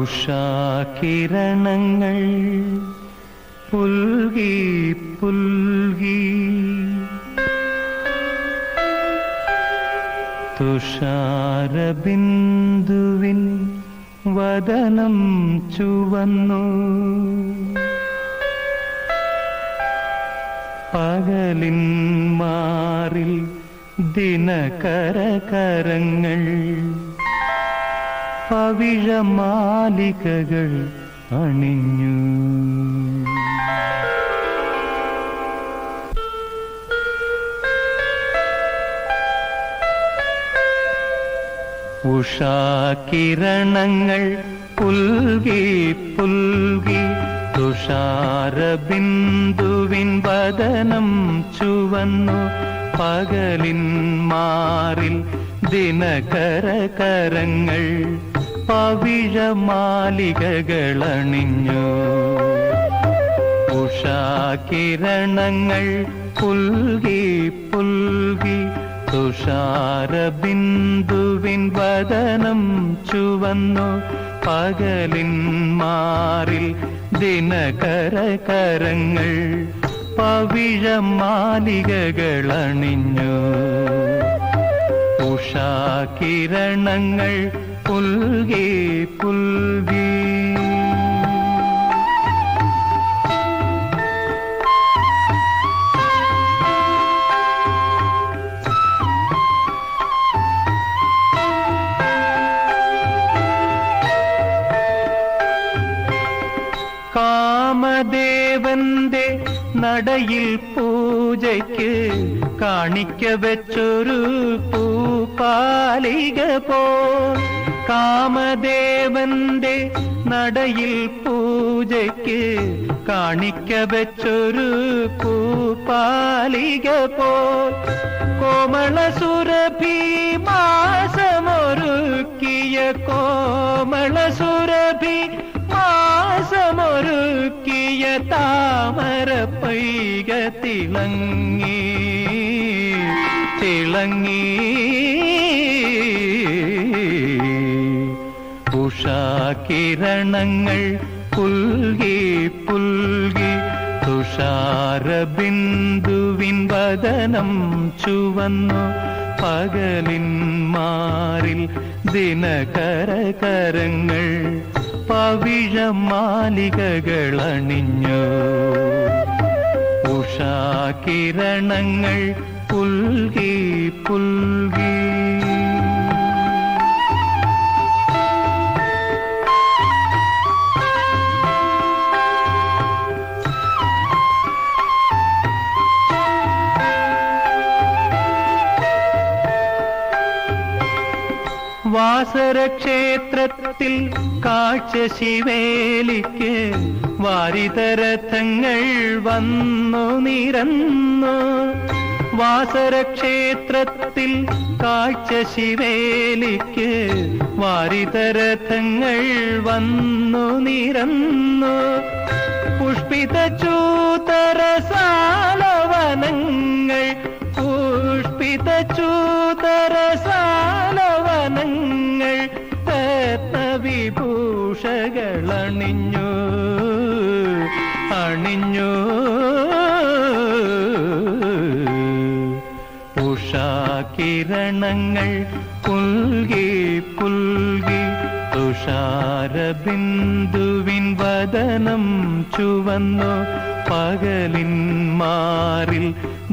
ഉഷാകിരണങ്ങൾ പുൽകി പുൽകി തുഷാരബിന്ദുവിൻ വദനം ചുവന്നു. പകലിൻ മാറിൽ ദിനകരകരങ്ങൾ പവിഴമാലികകൾ അണിഞ്ഞു. ഉഷാകിരണങ്ങൾ പുൽകി പുൽകി തുഷാരബിന്ദുവിൻ വദനം ചുവന്നു. പകലിൻ മാറിൽ ദിനകരകരങ്ങൾ പവിഴമാലികകളണിഞ്ഞു ഉഷാകിരണങ്ങൾ പുൽകി പുൽകി തുഷാരബിന്ദുവിൻ വദനം ചുവന്നു. പകലിൻ മാറിൽ ദിനകരകരങ്ങൾ പവിഴമാലികകളണിഞ്ഞു ഉഷാകിരണങ്ങൾ പുൽകി പുൽകി നടയിൽ പൂജയ്ക്ക് കാണിക്ക വെച്ചൊരു പൂപ്പാലിക പോ. കാമദേവന്റെ നടയിൽ പൂജയ്ക്ക് കാണിക്ക വെച്ചൊരു പൂപ്പാലിക പോ. കോമള സുരഭി മാസമൊരുക്കിയ കോമള സുരഭി താമര പൈക തിളങ്ങി തിളങ്ങി. ഉഷാകിരണങ്ങൾ പുൽകി പുൽകി തുഷാരബിന്ദുവിൻ വദനം ചുവന്നു. പകലിൻ മാറിൽ ദിനകരകരങ്ങൾ പവിഴമാലികകളണിഞ്ഞു ഉഷാകിരണങ്ങൾ പുൽകി പുൽകി വാസരക്ഷേത്രത്തിൽ കാഴ്ച ശിവേലിക്ക് വാരിതരഥങ്ങൾ വന്നു നിരന്നു. വാസരക്ഷേത്രത്തിൽ കാഴ്ച ശിവേലിക്ക് വാരിതരഥങ്ങൾ വന്നു നിരന്നു. പുഷ്പിത ഉഷാകിരണങ്ങൾ പുൽകി പുൽകി തുഷാരബിന്ദുവിൻ വദനം ചുവന്നു പകലിൻ മാറിൽ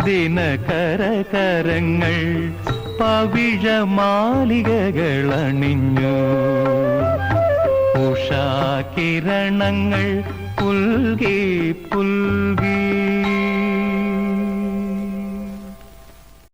ദിനകരകരങ്ങൾ പവിഴമാലികകളണിഞ്ഞു ഉഷാകിരണങ്ങൾ പുൽകി പുൽകി